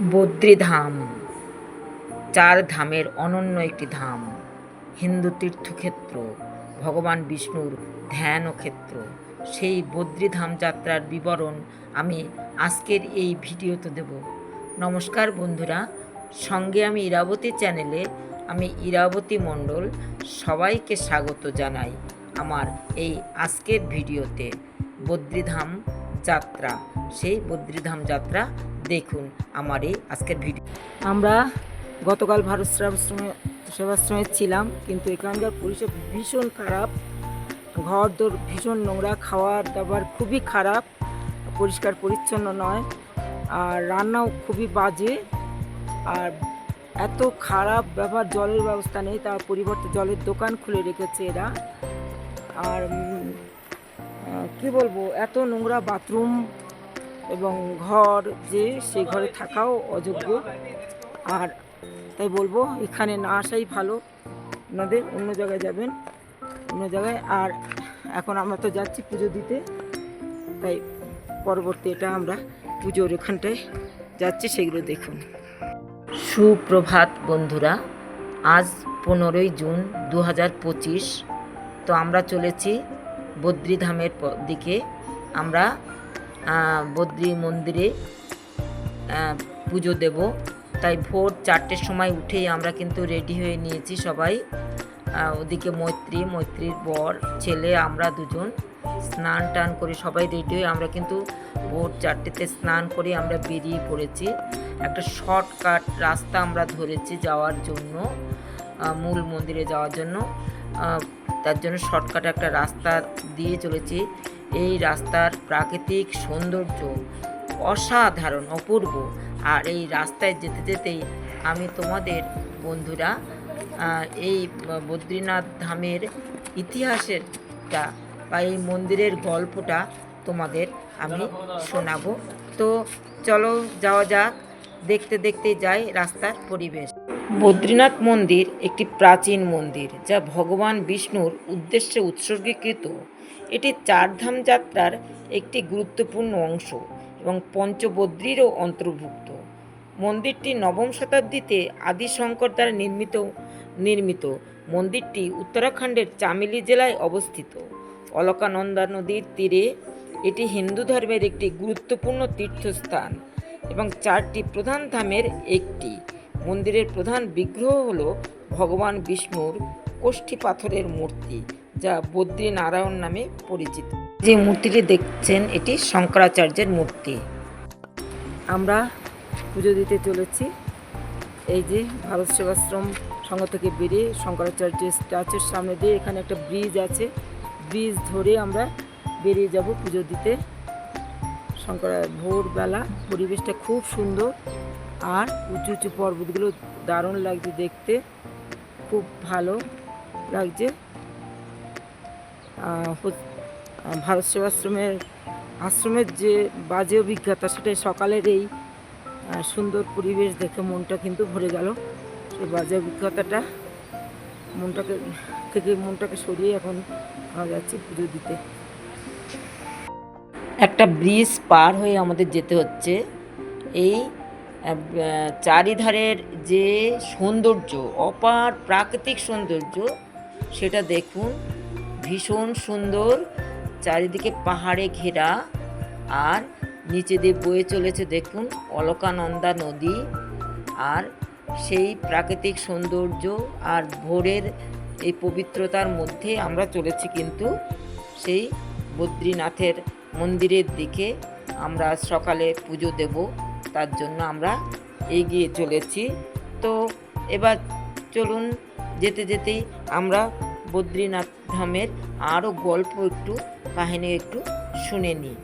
বদ্রীধাম। চার ধামের অনন্য একটি ধাম। হিন্দু তীর্থক্ষেত্র, ভগবান বিষ্ণুর ধ্যান ও ক্ষেত্র। সেই বদ্রীধাম যাত্রার বিবরণ আমি আজকের এই ভিডিওতে দেব। নমস্কার বন্ধুরা, সঙ্গে আমি ইরাবতী চ্যানেলে আমি ইরাবতী মণ্ডল সবাইকে স্বাগত জানাই আমার এই আজকের ভিডিওতে। বদ্রীধাম যাত্রা, সেই বদ্রীধাম যাত্রা দেখুন আমার এই আজকের ভিডিও। আমরা গতকাল ভারত সেবাশ্রমে সেবাশ্রমে ছিলাম, কিন্তু এখানকার পরিষেবা ভীষণ খারাপ। ঘর দোর ভীষণ নোংরা খাওয়ার দাবার খুবই খারাপ, পরিষ্কার পরিচ্ছন্ন নয়, আর রান্নাও খুবই বাজে। আর এত খারাপ ব্যবহার, জলের ব্যবস্থা নেই তার পরিবর্তে জলের দোকান খুলে রেখেছে এরা। আর কি বলব, এত নোংরা বাথরুম এবং ঘর যে সেই ঘরে থাকাও অযোগ্য। আর তাই বলব, এখানে না আসাই ভালো। ওনাদের অন্য জায়গায় যাবেন, অন্য জায়গায়। আর এখন আমরা তো যাচ্ছি পুজো দিতে, তাই পরবর্তী এটা আমরা পুজোর এখানটায় যাচ্ছি, সেগুলো দেখুন। সুপ্রভাত বন্ধুরা, আজ পনেরোই জুন দু হাজার পঁচিশ। তো আমরা চলেছি বদ্রীধামের দিকে আমরা বদ্রী মন্দিরে পুজো দেব। তাই ভোর চারটের সময় উঠেই আমরা কিন্তু রেডি হয়ে নিয়েছি সবাই। ওদিকে মৈত্রী, মৈত্রীর বর, ছেলে, আমরা দুজন স্নান টান করে সবাই রেডি হয়ে আমরা কিন্তু ভোর চারটেতে স্নান করে আমরা বেরিয়ে পড়েছি। একটা শর্টকাট রাস্তা আমরা ধরেছি যাওয়ার জন্য মূল মন্দিরে যাওয়ার জন্য। তার জন্য শর্টকাট একটা রাস্তা দিয়ে চলেছি। এই রাস্তার প্রাকৃতিক সৌন্দর্য অসাধারণ, অপূর্ব। আর এই রাস্তায় যেতে যেতেই আমি তোমাদের বন্ধুরা এই বদ্রীনাথ ধামের ইতিহাসেরটা বা এই মন্দিরের গল্পটা তোমাদের আমি শোনাবো। তো চলো যাওয়া যাক, দেখতে দেখতে যাই রাস্তার পরিবেশ। বদ্রীনাথ মন্দির একটি প্রাচীন মন্দির, যা ভগবান বিষ্ণুর উদ্দেশ্যে উৎসর্গীকৃত। এটি চারধাম যাত্রার একটি গুরুত্বপূর্ণ অংশ এবং পঞ্চবদ্রীরও অন্তর্ভুক্ত। মন্দিরটি নবম শতাব্দীতে আদি শঙ্কর দ্বারা নির্মিত নির্মিত। মন্দিরটি উত্তরাখণ্ডের চামেলি জেলায় অবস্থিত। অলকানন্দা নদীর তীরে এটি হিন্দু ধর্মের একটি গুরুত্বপূর্ণ তীর্থস্থান এবং চারটি প্রধান ধামের একটি। মন্দিরের প্রধান বিগ্রহ হল ভগবান বিষ্ণুর কোষ্ঠী পাথরের মূর্তি, যা বদ্রী নারায়ণ নামে পরিচিত। যে মূর্তিটি দেখছেন, এটি শঙ্করাচার্যের মূর্তি। আমরা পুজো দিতে চলেছি। এই যে ভারত সেবাশ্রম সংঘ থেকে বেরিয়ে শঙ্করাচার্যের স্ট্যাচুর সামনে দিয়ে এখানে একটা ব্রিজ আছে। ব্রিজ ধরে আমরা বেরিয়ে যাব পুজো দিতে। শঙ্করা ভোরবেলা পরিবেশটা খুব সুন্দর। আর উঁচু উঁচু পর্বতগুলো দারুণ লাগছে দেখতে। খুব ভালো লাগছে। ভারত সেবাশ্রমের আশ্রমের যে বাজে অভিজ্ঞতা সেটা সকালের এই সুন্দর পরিবেশ দেখে মনটা কিন্তু ভরে গেল। সেই বাজে অভিজ্ঞতাটা মনটাকে, থেকে মনটাকে সরিয়ে এখন আমরা যাচ্ছি পুজো দিতে। একটা ব্রিজ পার হয়ে আমাদের যেতে হচ্ছে। এই চারিধারের যে সৌন্দর্য, অপার প্রাকৃতিক সৌন্দর্য, সেটা দেখুন। ভীষণ সুন্দর। চারিদিকে পাহাড়ে ঘেরা। আর নিচে দিয়ে বয়ে চলেছে দেখুন, অলকানন্দা নদী। আর সেই প্রাকৃতিক সৌন্দর্য আর ভোরের এই পবিত্রতার মধ্যে আমরা চলেছি কিন্তু সেই বদ্রীনাথের মন্দিরের দিকে। আমরা সকালে পুজো দেব। তার জন্য আমরা এগিয়ে চলেছি। তো এবার চলুন, যেতে যেতেই আমরা বদ্রীনাথ ধামের আরও গল্প একটু, কাহিনী একটু শুনে নিই।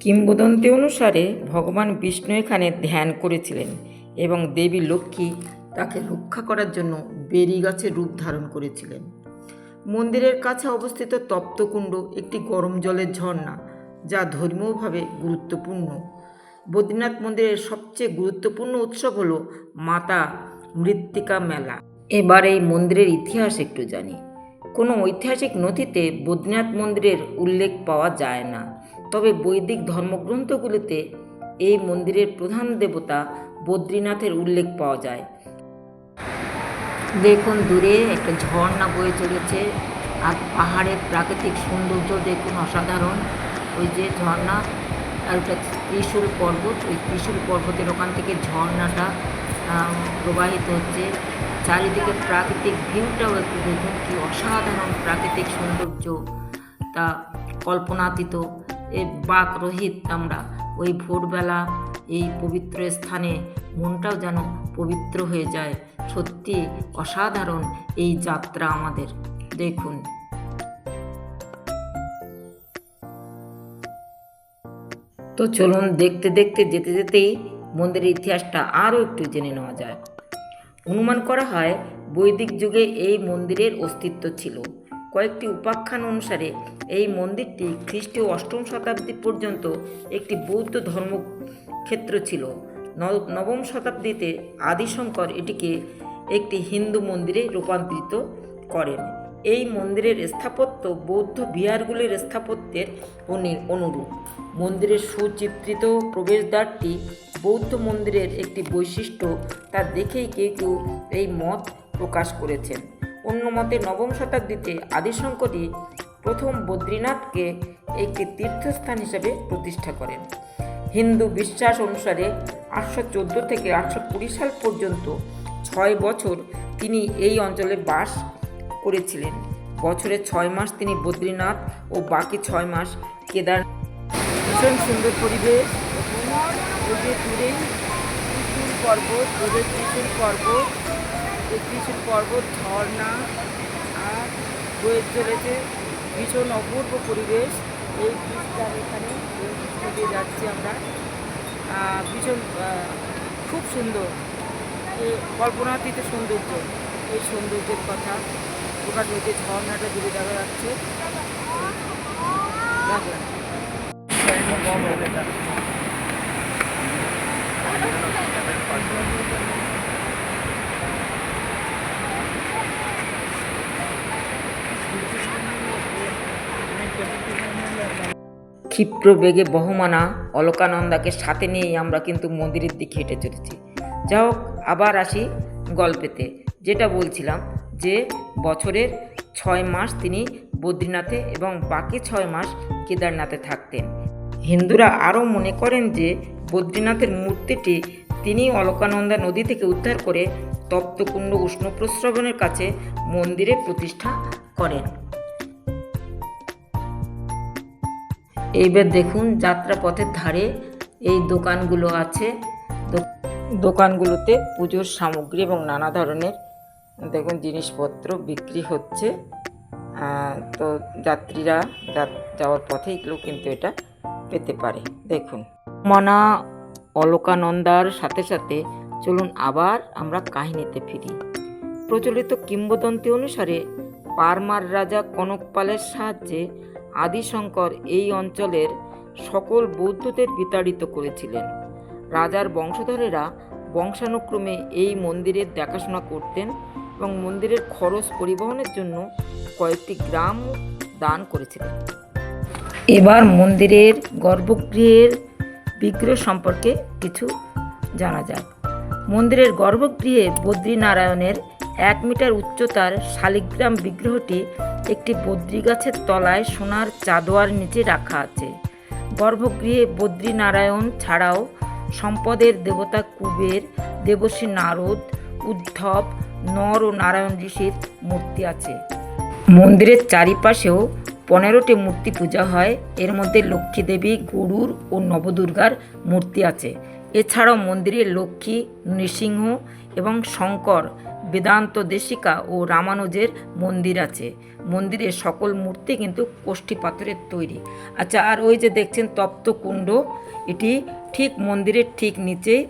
কিংবদন্তি অনুসারে ভগবান বিষ্ণু এখানে ধ্যান করেছিলেন এবং দেবী লক্ষ্মী তাকে রক্ষা করার জন্য বেরি গাছের রূপ ধারণ করেছিলেন। মন্দিরের কাছে অবস্থিত তপ্তকুণ্ড একটি গরম জলের ঝর্ণা, যা ধর্মীয়ভাবে গুরুত্বপূর্ণ। বদ্রীনাথ মন্দিরের সবচেয়ে গুরুত্বপূর্ণ উৎসব হলো মাতা মৃত্তিকা মেলা। এবার এই মন্দিরের ইতিহাস একটু জানি। কোনো ঐতিহাসিক নথিতে বদ্রীনাথ মন্দিরের উল্লেখ পাওয়া যায় না। তবে বৈদিক ধর্মগ্রন্থগুলিতে এই মন্দিরের প্রধান দেবতা বদ্রীনাথের উল্লেখ পাওয়া যায়। দেখুন দূরে একটা ঝর্ণা বয়ে চলেছে আর পাহাড়ের প্রাকৃতিক সৌন্দর্য দেখুন অসাধারণ। ওই যে ঝর্ণা, আর ওটা ত্রিশূল পর্বত। ওই ত্রিশূল পর্বতের ওখান থেকে ঝর্ণাটা প্রবাহিত হচ্ছে। চারিদিকে প্রাকৃতিক ভিউটাও একটু দেখুন, কি অসাধারণ প্রাকৃতিক সৌন্দর্য। তা কল্পনাতীত এই বাক রোহিত আমরা। ওই ভোরবেলা এই পবিত্র স্থানে মনটাও যেন পবিত্র হয়ে যায়। সত্যি অসাধারণ এই যাত্রা আমাদের। দেখুন। তো চলুন দেখতে দেখতে, যেতে যেতেই মন্দিরের ইতিহাসটা আরও একটু জেনে নেওয়া যায় অনুমান করা হয় বৈদিক যুগে এই মন্দিরের অস্তিত্ব ছিল। কয়েকটি উপাখ্যান অনুসারে এই মন্দিরটি খ্রিস্টীয় অষ্টম শতাব্দী পর্যন্ত একটি বৌদ্ধ ধর্মক্ষেত্র ছিল। নবম শতাব্দীতে আদিশঙ্কর এটিকে একটি হিন্দু মন্দিরে রূপান্তরিত করেন। এই মন্দিরের স্থাপত্য বৌদ্ধ বিহারগুলির স্থাপত্যের অনু- অনুরূপ। মন্দিরের সুচিত্রিত প্রবেশদ্বারটি বৌদ্ধ মন্দিরের একটি বৈশিষ্ট্য, তা দেখেই কেউ কেউ এই মত প্রকাশ করেছেন। অন্য মতে নবম শতাব্দীতে আদিশঙ্করই প্রথম বদ্রীনাথকে একটি তীর্থস্থান হিসেবে প্রতিষ্ঠা করেন। হিন্দু বিশ্বাস অনুসারে আটশো চোদ্দ থেকে আটশো কুড়ি সাল পর্যন্ত ছয় বছর তিনি এই অঞ্চলে বাস করেছিলেন। বছরে ছয় মাস তিনি বদ্রীনাথ ও বাকি ছয় মাস কেদার ভীষণ সুন্দর পরিবেশ। ত্রিশূল পর্বত ওদের ত্রিশূল পর্বত এই ত্রিশূল পর্বত ঝর্ণা আর বয়ে চলেছে ভীষণ অপূর্ব পরিবেশ। এই ব্রিজটার এখানে এই ব্রিজটা যাচ্ছি আমরা। ভীষণ খুব সুন্দর। কল্পনাতীত সৌন্দর্য, এই সৌন্দর্যের কথা। প্রকাশ হয়েছে ঝর্ণাটা দূরে দেখা যাচ্ছে ক্ষিপ্র বেগে বহমানা অলকানন্দাকে সাথে নিয়েই আমরা কিন্তু মন্দিরের দিকে হেঁটে চলেছি। যা হোক, আবার আসি গল্পেতে। যেটা বলছিলাম যে বছরের ছয় মাস তিনি বদ্রীনাথে এবং বাকি ছয় মাস কেদারনাথে থাকতেন। হিন্দুরা আরও মনে করেন যে বদ্রীনাথের মূর্তিটি তিনি অলকানন্দা নদী থেকে উদ্ধার করে তপ্তকুণ্ড উষ্ণ প্রস্রবণের কাছে মন্দিরে প্রতিষ্ঠা করেন। এইবার দেখুন যাত্রাপথের ধারে এই দোকানগুলো আছে। দোকানগুলোতে পুজোর সামগ্রী এবং নানা ধরনের দেখুন, জিনিসপত্র বিক্রি হচ্ছে। তো যাত্রীরা যাওয়ার পথে এগুলো কিন্তু এটা পেতে পারে। দেখুন, মনা অলকানন্দার সাথে সাথে চলুন আবার আমরা কাহিনীতে ফিরি। প্রচলিত কিংবদন্তি অনুসারে পারমার রাজা কনকপালের সাহায্যে আদিশঙ্কর এই অঞ্চলের সকল বৌদ্ধদের বিতাড়িত করেছিলেন। রাজার বংশধরেরা বংশানুক্রমে এই মন্দিরের দেখাশোনা করতেন এবং মন্দিরের খরচ পরিবহনের জন্য কয়েকটি গ্রাম দান করেছিলেন। এবার মন্দিরের গর্ভগৃহের বিগ্রহ সম্পর্কে কিছু জানা যাক। মন্দিরের গর্ভগৃহে বদ্রীনারায়ণের এক মিটার উচ্চতার শালিগ্রাম বিগ্রহটি একটি বদ্রী গাছের তলায় সোনার চাদোয়ার নিচে রাখা আছে। গর্ভগৃহে বদ্রীনারায়ণ ছাড়াও সম্পদের দেবতা কুবের, দেবশ্রী নারদ, উদ্ধব নর ও নারায়ণ ঋষির মূর্তি আছে। মন্দিরের চারিপাশেও পনেরোটি মূর্তি পূজা হয়। এর মধ্যে লক্ষ্মী দেবী গরুর ও নবদুর্গার মূর্তি আছে। এছাড়াও মন্দিরে লক্ষ্মী, নৃসিংহ এবং শঙ্কর, বেদান্ত দেশিকা ও রামানুজের মন্দির আছে। মন্দিরের সকল মূর্তি কিন্তু কোষ্ঠী পাথরের তৈরি। আচ্ছা আর ওই যে দেখছেন তপ্ত কুণ্ড এটি ঠিক মন্দিরের ঠিক নিচেই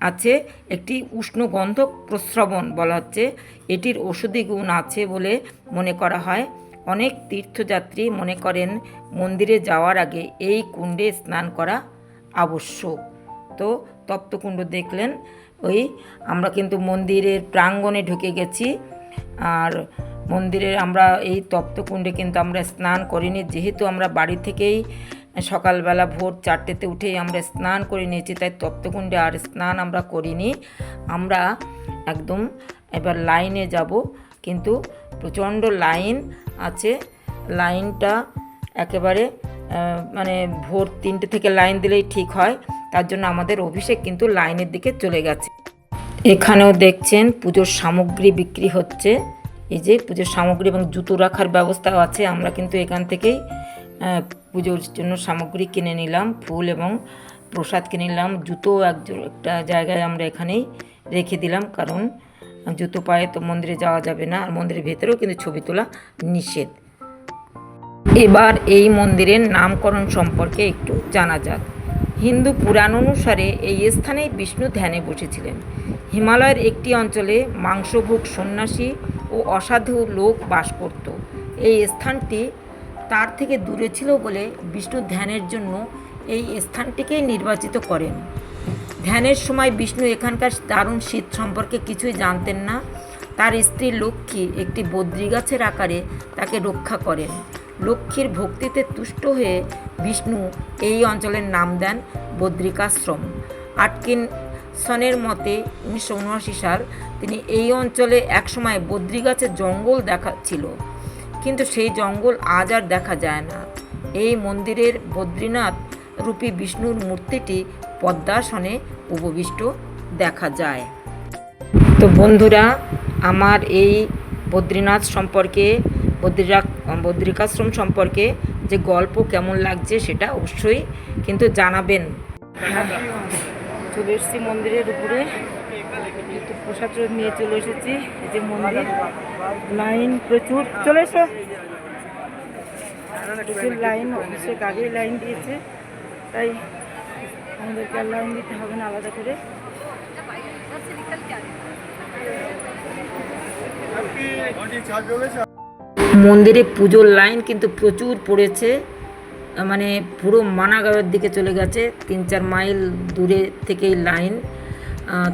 আছে, একটি উষ্ণ গন্ধ প্রস্রবণ বলা হচ্ছে। এটির ওষুধি গুণ আছে বলে মনে করা হয়। অনেক তীর্থযাত্রী মনে করেন মন্দিরে যাওয়ার আগে এই কুণ্ডে স্নান করা আবশ্যক। তো তপ্তকুণ্ড দেখলেন, ওই আমরা কিন্তু মন্দিরের প্রাঙ্গণে ঢুকে গেছি। আর মন্দিরের আমরা এই তপ্তকুণ্ডে কিন্তু আমরা স্নান করিনি, যেহেতু আমরা বাড়ি থেকেই সকালবেলা ভোর চারটেতে উঠেই আমরা স্নান করে নিয়েছি, তাই তপ্তকুণ্ডে আর স্নান আমরা করিনি। আমরা একদম এবার লাইনে যাব, কিন্তু প্রচণ্ড লাইন আছে। লাইনটা একেবারে মানে ভোর তিনটে থেকে লাইন দিলেই ঠিক হয়। তার জন্য আমাদের অভিষেক কিন্তু লাইনের দিকে চলে গেছে। এখানেও দেখছেন পুজোর সামগ্রী বিক্রি হচ্ছে। এই যে পুজোর সামগ্রী এবং জুতো রাখার ব্যবস্থাও আছে। আমরা কিন্তু এখান থেকেই পুজোর জন্য সামগ্রী কিনে নিলাম, ফুল এবং প্রসাদ কিনে নিলাম, জুতো এক একটা জায়গায় আমরা এখানেই রেখে দিলাম, কারণ জুতো পায়ে তো মন্দিরে যাওয়া যাবে না, আর মন্দিরের ভেতরেও কিন্তু ছবি তোলা নিষেধ। এবার এই মন্দিরের নামকরণ সম্পর্কে একটু জানা যাক। হিন্দু পুরাণ অনুসারে এই স্থানেই বিষ্ণু ধ্যানে বসেছিলেন। হিমালয়ের একটি অঞ্চলে মাংসভোগ সন্ন্যাসী ও অসাধু লোক বাস করত। এই স্থানটি তার থেকে দূরে ছিল বলে বিষ্ণু ধ্যানের জন্য এই স্থানটিকেই নির্বাচিত করেন। ধ্যানের সময় বিষ্ণু এখানকার দারুণ শীত সম্পর্কে কিছুই জানতেন না। তার স্ত্রী লক্ষ্মী একটি বদ্রী গাছের আকারে তাকে রক্ষা করেন। লক্ষ্মীর ভক্তিতে তুষ্ট হয়ে বিষ্ণু এই অঞ্চলের নাম দেন বদ্রিকাশ্রম। আটকিন সনের মতে উনিশশো উনআশি সাল তিনি এই অঞ্চলে একসময় বদ্রী গাছের জঙ্গল দেখা ছিল। কিন্তু সেই জঙ্গল আজ আর দেখা যায় না। এই মন্দিরের বদ্রীনাথ রূপী বিষ্ণুর মূর্তিটি পদ্মাসনে উপবিষ্ট দেখা যায়। তো বন্ধুরা, আমার এই বদ্রীনাথ সম্পর্কে, বদ্রীরা, বদ্রিকাশ্রম সম্পর্কে যে গল্প কেমন লাগছে সেটা অবশ্যই কিন্তু জানাবেন। চলে মন্দিরের উপরে। একটু প্রসাদ নিয়ে চলে এসেছি, এই যে মন্দির, লাইন প্রচুর, চলে এসো। প্রচুর লাইন অফিসের আগেই লাইন দিয়েছে, তাই আমাদেরকে আর লাইন দিতে হবে না আলাদা করে। মন্দিরে পুজোর লাইন কিন্তু প্রচুর পড়েছে মানে পুরো মানাগাঁওয়ের দিকে চলে গেছে, তিন চার মাইল দূরে থেকেই লাইন।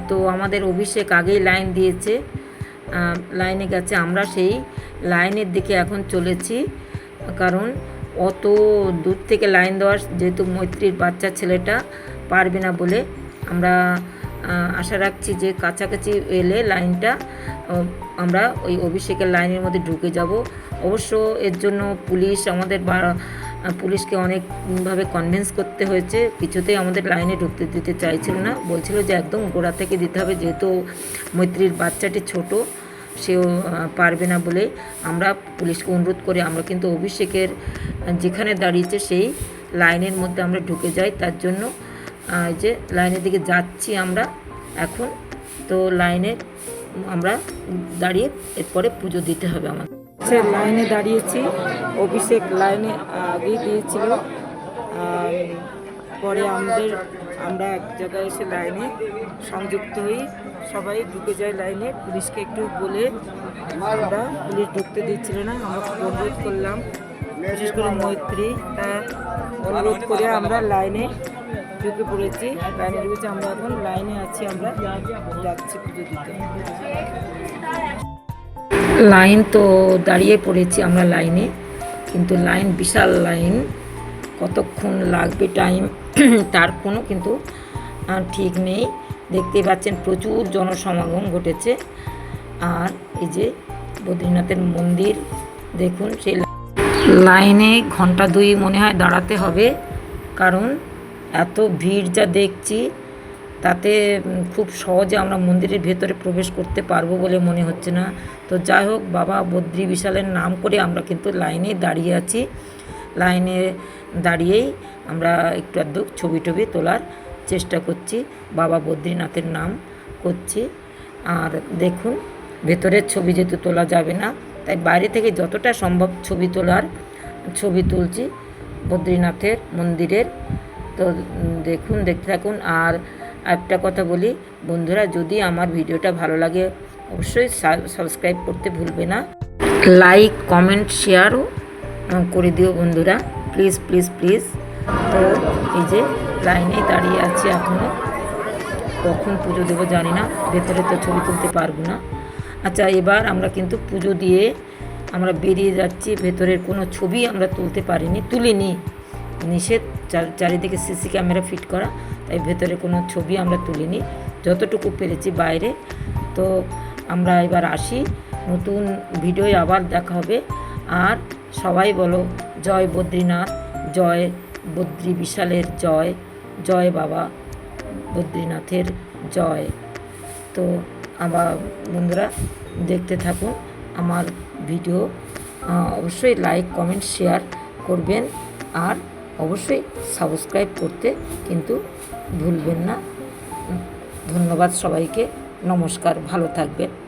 তো আমাদের অভিষেক আগেই লাইন দিয়েছে লাইনে গেছে, আমরা সেই লাইনের দিকে এখন চলেছি। কারণ অত দূর থেকে লাইন দেওয়ার যেহেতু মৈত্রীর বাচ্চা ছেলেটা পারবে না বলে আমরা আশা রাখছি যে কাছাকাছি এলে লাইনটা আমরা ওই অভিষেকের লাইনের মধ্যে ঢুকে যাব। অবশ্য এর জন্য পুলিশ আমাদের পুলিশকে অনেকভাবে কনভিন্স করতে হয়েছে। কিছুতেই আমাদের লাইনে ঢুকতে দিতে চাইছিল না। বলছিল যে একদম গোড়া থেকে দিতে হবে, যেহেতু মৈত্রীর বাচ্চাটি ছোট, সেও পারবে না বলে আমরা পুলিশকে অনুরোধ করে। আমরা কিন্তু অভিষেকের যেখানে দাঁড়িয়েছে সেই লাইনের মধ্যে আমরা ঢুকে যাই। তার জন্য যে লাইনের দিকে যাচ্ছি আমরা এখন। তো লাইনে আমরা দাঁড়িয়ে এরপরে পুজো দিতে হবে আমাদের। লাইনে দাঁড়িয়েছি। অভিষেক লাইনে আগে দিয়েছিল। পরে আমাদের, আমরা এক জায়গায় এসে লাইনে সংযুক্ত হই। সবাই ঢুকে যায় লাইনে। পুলিশকে একটু বলে আমরা পুলিশ ঢুকতে দিচ্ছিল না। আমরা অনুরোধ করলাম। বিশেষ করে মৈত্রী, তা অনুরোধ করে আমরা লাইনে ঢুকে পড়েছি। লাইনে ঢুকেছি। আমরা এখন লাইনে আছি। আমরা যাচ্ছি পুজো দিতে। লাইন তো দাঁড়িয়ে পড়েছি আমরা লাইনে, কিন্তু লাইন বিশাল লাইন। কতক্ষণ লাগবে টাইম তার কোনো কিন্তু ঠিক নেই। দেখতেই পাচ্ছেন প্রচুর জনসমাগম ঘটেছে। আর এই যে বদ্রীনাথের মন্দির, দেখুন সেই লাইনে ঘণ্টা দুই মনে হয় দাঁড়াতে হবে, কারণ এত ভিড় যা দেখছি তাতে খুব সহজে আমরা মন্দিরের ভেতরে প্রবেশ করতে পারব বলে মনে হচ্ছে না। তো যাই হোক, বাবা বদ্রী বিশালের নাম করে আমরা কিন্তু লাইনে দাঁড়িয়ে আছি। লাইনে দাঁড়িয়েই আমরা একটু আধটু ছবি টবি তোলার চেষ্টা করছি। বাবা বদ্রীনাথের নাম করছি। আর দেখুন, ভেতরের ছবি যেহেতু তোলা যাবে না, তাই বাইরে থেকে যতটা সম্ভব ছবি তোলার, ছবি তুলছি বদ্রীনাথের মন্দিরের। তো দেখুন, দেখতে থাকুন। আর একটা কথা বলি, বন্ধুরা, যদি আমার ভিডিওটা ভালো লাগে, অবশ্যই সাবস্ক্রাইব করতে ভুলবে না। লাইক কমেন্ট শেয়ারও করে দিও বন্ধুরা। প্লিজ প্লিজ প্লিজ তো এই যে লাইনে দাঁড়িয়ে আছি এখনও কখন পুজো দেবো জানি না, ভেতরে তো ছবি তুলতে পারব না। আচ্ছা এবার আমরা কিন্তু পুজো দিয়ে আমরা বেরিয়ে যাচ্ছি। ভেতরের কোনো ছবি আমরা তুলতে পারিনি, তুলিনি। নিষেধ, চার- চারিদিকে সিসি ক্যামেরা ফিট করা। তাই ভেতরে কোনো ছবি আমরা তুলিনি, যতটুকু পেরেছি বাইরে। তো আমরা এবার আসি, নতুন ভিডিও আবার দেখা হবে। আর সবাই বলো, জয় বদ্রীনাথ, জয় বদ্রী বিশালের জয় জয় বাবা বদ্রীনাথের জয়। তো আমার বন্ধুরা, দেখতে থাকুন আমার ভিডিও। অবশ্যই লাইক কমেন্ট শেয়ার করবেন। আর অবশ্যই সাবস্ক্রাইব করতে কিন্তু ভুলবেন না। ধন্যবাদ সবাইকে। নমস্কার ভালো থাকবেন।